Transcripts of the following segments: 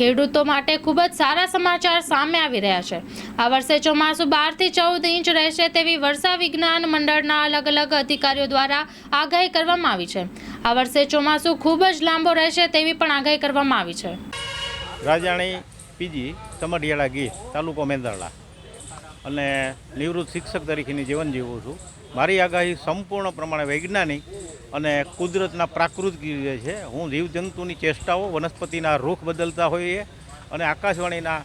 ખેડૂતો માટે ખૂબ જ સારા સમાચાર સામે આવી રહ્યા છે. આ વર્ષે ચોમાસું બારથી ચૌદ ઇંચ રહેશે તેવી વર્ષા વિજ્ઞાન મંડળના અલગ અલગ અધિકારીઓ દ્વારા આગાહી કરવામાં આવી છે. આ વર્ષે ચોમાસું ખૂબ જ લાંબો રહેશે તેવી પણ આગાહી કરવામાં આવી છે. રાજાણી પીજી સમઢિયાળા ગીર, તાલુકો મેંદરડા. અને નિવૃત્ત શિક્ષક તરીકેની જીવન જીવું છું. મારી આગાહી સંપૂર્ણ પ્રમાણે વૈજ્ઞાનિક અને કુદરતના પ્રાકૃતિક રીતે છે. હું જીવજંતુની ચેષ્ટાઓ વનસ્પતિના રૂખ બદલતા હોઈએ અને આકાશવાણીના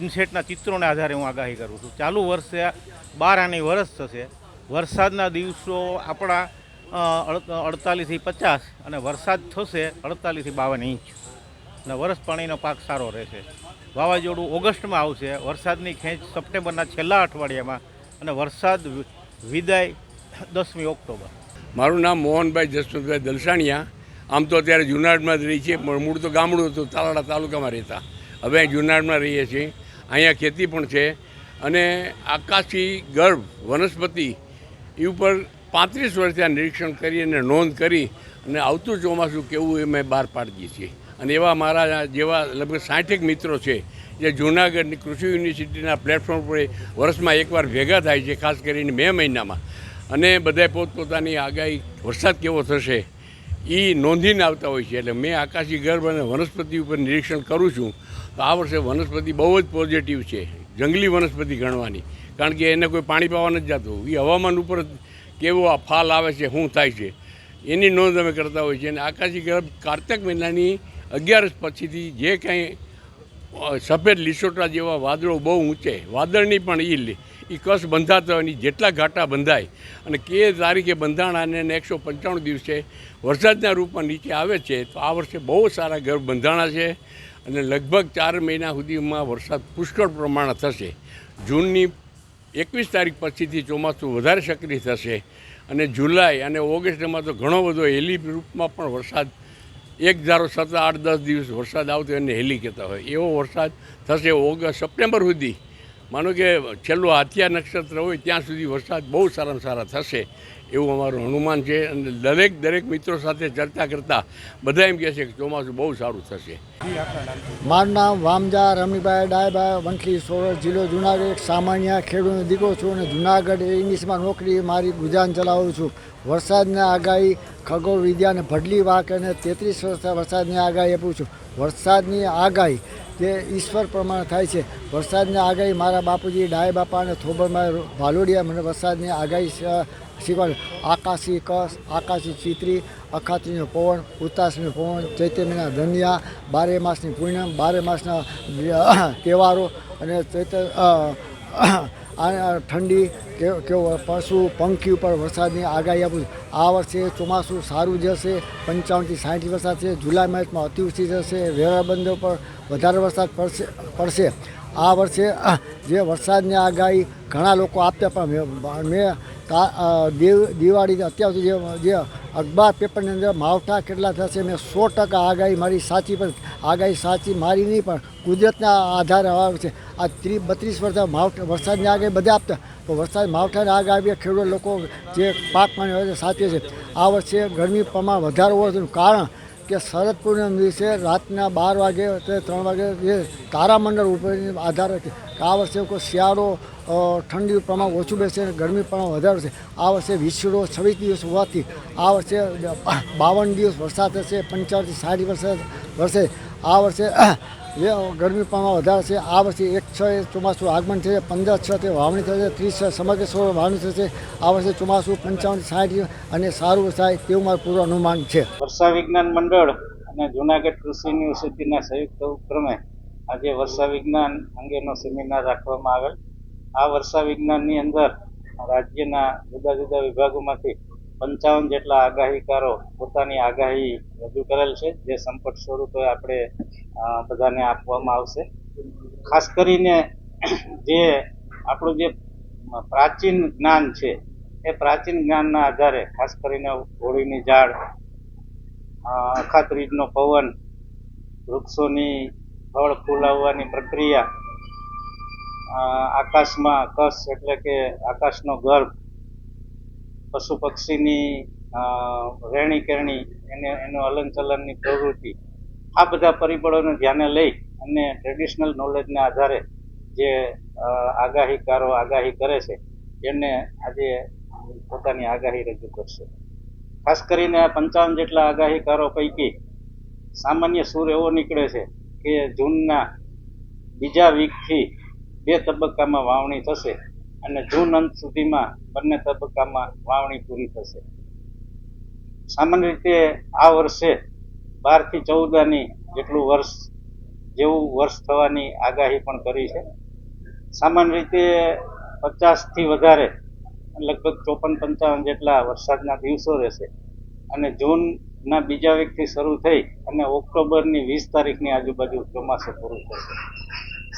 ઇન્સેટના ચિત્રોને આધારે હું આગાહી કરું છું. ચાલુ વર્ષે બાર આની વરસ થશે. વરસાદના દિવસો આપણા અડતાલીસથી પચાસ અને વરસાદ થશે અડતાલીસથી બાવન ઇંચ. અને વરસ પાણીનો પાક સારો રહેશે. વાવાઝોડું ઓગસ્ટમાં આવશે. વરસાદની ખેંચ સપ્ટેમ્બરના છેલ્લા અઠવાડિયામાં અને વરસાદ વિદાય દસમી ઓક્ટોબર. મારું નામ મોહનભાઈ જસવંતભાઈ દલસાણિયા. આમ તો અત્યારે જુનાગઢમાં જ રહી છીએ, પણ મૂળ તો ગામડું હતું તાલાડા તાલુકામાં રહેતા. હવે જુનાગઢમાં રહીએ છીએ. અહીંયા ખેતી પણ છે. અને આકાશી ગર્ભ, વનસ્પતિ, એ ઉપર પાંત્રીસ વર્ષથી આ નિરીક્ષણ કરી અને નોંધ કરી અને આવતું ચોમાસું કેવું એ મેં બહાર પાડીએ છીએ અને એવા મારા જેવા લગભગ સાઠેક મિત્રો છે, જે જૂનાગઢની કૃષિ યુનિવર્સિટીના પ્લેટફોર્મ પર વર્ષમાં એકવાર ભેગા થાય છે, ખાસ કરીને મે મહિનામાં. અને બધાએ પોતપોતાની આગાહી, વરસાદ કેવો થશે એ નોંધીને આવતા હોય છે. એટલે મેં આકાશી ગર્ભ અને વનસ્પતિ ઉપર નિરીક્ષણ કરું છું, તો આ વર્ષે વનસ્પતિ બહુ જ પોઝિટિવ છે, જંગલી વનસ્પતિ ગણવાની. કારણ કે એને કોઈ પાણી પાવા નથી જતું. એ હવામાન ઉપર કેવો આ ફાલ આવે છે, શું થાય છે, એની નોંધ અમે કરતા હોઈએ છીએ અને આકાશી ગર્ભ કાર્તક મહિનાની અગિયારસ પછીથી જે કાંઈ સફેદ લીસોટા જેવા વાદળો બહુ ઊંચે, વાદળની પણ એ એ કસ બંધાતા હોય જેટલા ઘાટા બંધાય, અને કે તારીખે બંધાણા અને એકસો પંચાણું દિવસે વરસાદના રૂપમાં નીચે આવે છે, તો આ વર્ષે બહુ સારા ગર્ભ બંધાણા છે, અને લગભગ ચાર મહિના સુધીમાં વરસાદ પુષ્કળ પ્રમાણે થશે. જૂનની એકવીસ તારીખ પછીથી ચોમાસું વધારે સક્રિય થશે, અને જુલાઈ અને ઓગસ્ટમાં તો ઘણો બધો હેલી રૂપમાં પણ વરસાદ એક ધારો સતત આઠ દસ દિવસ વરસાદ આવતો એને હેલી કહેતા હોય. એવો વરસાદ થશે ઓગસ્ટ, સપ્ટેમ્બર સુધી. માનો કે છેલ્લું હાથિયા નક્ષત્ર હોય ત્યાં સુધી વરસાદ બહુ સારામાં સારા થશે. એવું અમારું અનુમાન છે. અને દરેક દરેક મિત્રો સાથે ચર્ચા કરતાં બધા એમ કહે છે કે ચોમાસું બહુ સારું થશે. મારું નામ વામજા રમીભાઈ ડાયભાઈ, વંથલી સોરઠ જિલ્લો જુનાગઢ એક સામાન્ય ખેડૂતનો દીકરો છું અને જુનાગઢ ઇંગ્લિશમાં નોકરી મારી ગુજરાન ચલાવું છું. વરસાદની આગાહી, ખગોળ વિદ્યાને ભડલી વાક અને તેત્રીસ વર્ષ વરસાદની આગાહી આપું છું. વરસાદની આગાહી જે ઈશ્વર પ્રમાણે થાય છે. વરસાદની આગાહી મારા બાપુજી ડાય બાપા અને થોબરમાં ભાલોડિયા મને વરસાદની આગાહી શીખવાડે આકાશી કસ, આકાશી ચિત્રી, અખાત્રીનો પવન ઉતાસનો પવન ચૈત્ર મહિના ધનિયા, બારે માસની પૂનમ, બારે માસના તહેવારો અને ચૈત્ર ઠંડી કેવો પશુ પંખી ઉપર વરસાદની આગાહી આપું આ વર્ષે ચોમાસું સારું જશે પંચાવનથી સાઠ વરસાદ છે, જુલાઈ માસમાં અતિવૃષ્ટિ થશે, વેરાબંધો પર વધારે વરસાદ પડશે પડશે. આ વર્ષે જે વરસાદની આગાહી ઘણા લોકો આપ્યા પણ મેં- દિવાળી અત્યાર સુધી જે- અખબાર પેપરની અંદર માવઠા કેટલા થશે મેં સો ટકા આગાહી મારી સાચી, પણ આગાહી સાચી મારી નહીં, પણ કુદરતના આધારે આવે છે. આ ત્રીસ બત્રીસ વર્ષ માવઠા વરસાદની આગાહી બધા આપતા. તો વરસાદ માવઠાને આગ આવી ખેડૂત લોકો જે પાક પાણી હોય છે સાચવે છે. આ વર્ષે ગરમી પ્રમાણ વધારો હોવાનું કારણ કે શરદ પૂર્ણિમ દિવસે રાતના બાર વાગે તે ત્રણ વાગે જે તારામંડળ ઉપર આધાર રાખે આ વર્ષે કોઈ શિયાળો ઠંડી પ્રમાણ ઓછું બેસે અને ગરમી પ્રમાણ વધારે છે. આ વર્ષે વિછડો છવ્વીસ દિવસ હોવાથી આ વર્ષે બાવન દિવસ વરસાદ થશે પંચાવનથી સાઠ વરસાદ વરસે. આ વર્ષે જે ગરમી પ્રમાણ વધારે છે. આ વર્ષે એક છ એ ચોમાસું આગમન થશે, પંદર છ તે વાવણી થશે, ત્રીસ છ સમગ્ર સો વાવણી થશે. આ વર્ષે ચોમાસું પંચાવન સાઠ અને સારું થાય તેવું મારું પૂરું અનુમાન છે. વર્ષા વિજ્ઞાન મંડળ અને જુનાગઢ કૃષિ યુનિવર્સિટીના સંયુક્ત ઉપક્રમે આજે વર્ષા વિજ્ઞાન અંગેનો સેમિનાર રાખવામાં આવેલ. આ વર્ષા વિજ્ઞાનની અંદર રાજ્યના જુદા જુદા વિભાગોમાંથી પંચાવન જેટલા આગાહીકારો પોતાની આગાહી રજૂ કરેલ છે, જે સંપટ સ્વરૂપે આપણે બધાને આપવામાં આવશે. ખાસ કરીને જે આપણું જે પ્રાચીન જ્ઞાન છે, એ પ્રાચીન જ્ઞાનના આધારે, ખાસ કરીને હોળીની ઝાડ અખાત્રીજનો પવન, વૃક્ષોની ફળ ફૂલાવવાની પ્રક્રિયા આકાશમાં કસ એટલે કે આકાશનો ગર્ભ પશુ પક્ષીની રહેણી કરણી એને, એનું હલન ચલનની પ્રવૃત્તિ, આ બધા પરિબળોને ધ્યાને લઈ અને ટ્રેડિશનલ નોલેજના આધારે જે આગાહીકારો આગાહી કરે છે એમને આજે પોતાની આગાહી રજૂ કરશે. ખાસ કરીને આ પંચાવન જેટલા આગાહીકારો પૈકી સામાન્ય સૂર એવો નીકળે છે કે જૂનના બીજા વીકથી બે તબક્કામાં વાવણી થશે. અને જૂન અંત સુધીમાં બંને તબક્કામાં વાવણી પૂરી થશે. સામાન્ય રીતે આ વર્ષે બારથી ચૌદ આની જેટલું વર્ષ, જેવું વર્ષ થવાની આગાહી પણ કરી છે. સામાન્ય રીતે પચાસથી વધારે, લગભગ ચોપન પંચાવન જેટલા વરસાદના દિવસો રહેશે. અને જૂનના બીજા વીકથી શરૂ થઈ અને ઓક્ટોબરની વીસ તારીખની આજુબાજુ ચોમાસું પૂરું થશે.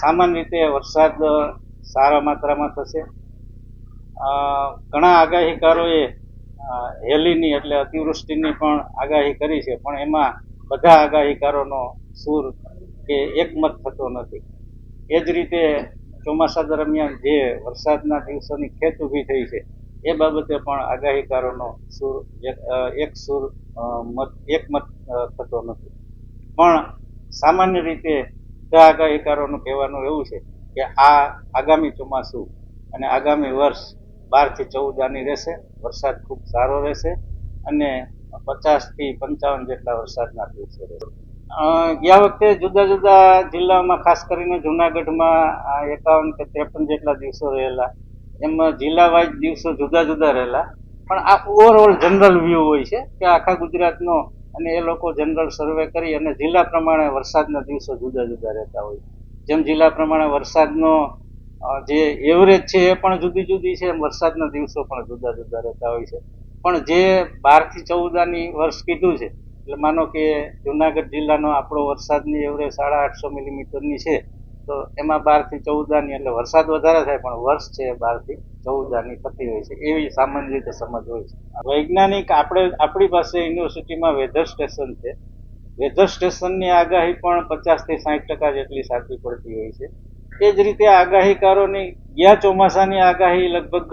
સામાન્ય રીતે વરસાદ સારા માત્રામાં થશે. ઘણા આગાહીકારોએ હેલીની એટલે અતિવૃષ્ટિની પણ આગાહી કરી છે, પણ એમાં બધા આગાહીકારોનો સૂર કે એકમત થતો નથી. એ જ રીતે ચોમાસા દરમિયાન જે વરસાદના દિવસોની ખેત ઊભી થઈ છે, એ બાબતે પણ આગાહીકારોનો સૂર એક સુર મત, એકમત થતો નથી. પણ સામાન્ય રીતે બધા આગાહીકારોનું કહેવાનું એવું છે કે આ આગામી ચોમાસું અને આગામી વર્ષ બારથી ચૌદ આની રહેશે. વરસાદ ખૂબ સારો રહેશે અને પચાસથી પંચાવન જેટલા વરસાદના દિવસો રહેશે. ગયા વખતે જુદા જુદા જિલ્લામાં, ખાસ કરીને જુનાગઢમાં એકાવન કે ત્રેપન જેટલા દિવસો રહેલા. એમાં જિલ્લા વાઇઝ દિવસો જુદા જુદા રહેલા. પણ આ ઓવરઓલ જનરલ વ્યૂ હોય છે કે આખા ગુજરાતનો અને એ લોકો જનરલ સર્વે કરી અને જિલ્લા પ્રમાણે વરસાદના દિવસો જુદા જુદા રહેતા હોય જેમ જિલ્લા પ્રમાણે વરસાદનો જે એવરેજ છે એ પણ જુદી જુદી છે વરસાદના દિવસો પણ જુદા જુદા રહેતા હોય છે. પણ જે બારથી ચૌદાની વર્ષ કીધું છે, એટલે માનો કે જુનાગઢ જિલ્લાનો આપણો વરસાદની એવરેજ સાડા આઠસો મિલીમીટરની છે, તો એમાં બારથી ચૌદાની એટલે વરસાદ વધારે થાય, પણ વર્ષ છે બારથી ચૌદાની થતી હોય છે. એવી સામાન્ય રીતે સમજ હોય છે. વૈજ્ઞાનિક આપણે, આપણી પાસે યુનિવર્સિટીમાં વેધર સ્ટેશન છે વેધર સ્ટેશનની આગાહી પણ પચાસથી સાઠ ટકા જેટલી સાચી પડતી હોય છે. એ જ રીતે આગાહીકારોની ગયા ચોમાસાની આગાહી લગભગ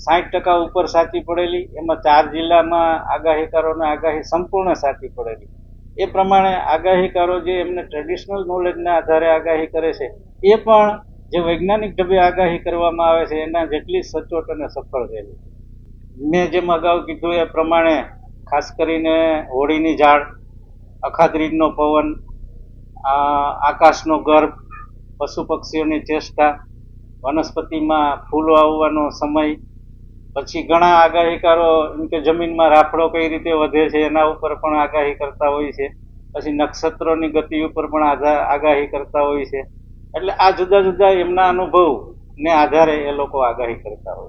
સાઠ ટકા ઉપર સાચી પડેલી, એમાં ચાર જિલ્લામાં આગાહીકારોની આગાહી સંપૂર્ણ સાચી પડેલી. એ પ્રમાણે આગાહીકારો જે એમને ટ્રેડિશનલ નોલેજના આધારે આગાહી કરે છે, એ પણ જે વૈજ્ઞાનિક ઢબે આગાહી કરવામાં આવે છે, એના જેટલી સચોટ અને સફળ રહેલી. મેં જેમ અગાઉ કીધું એ પ્રમાણે ખાસ કરીને હોળીની ઝાડ અખાત્રીજનો પવન આકાશનો ગર્ભ, પશુ પક્ષીઓની ચેષ્ટા, વનસ્પતિમાં ફૂલો આવવાનો સમય, પછી ઘણા આગાહીકારો એમ કે જમીનમાં રાફડો કઈ રીતે વધે છે એના ઉપર પણ આગાહી કરતા હોય છે. પછી નક્ષત્રોની ગતિ ઉપર પણ આગાહી કરતા હોય છે. એટલે આ જુદા જુદા એમના અનુભવને આધારે એ લોકો આગાહી કરતા હોય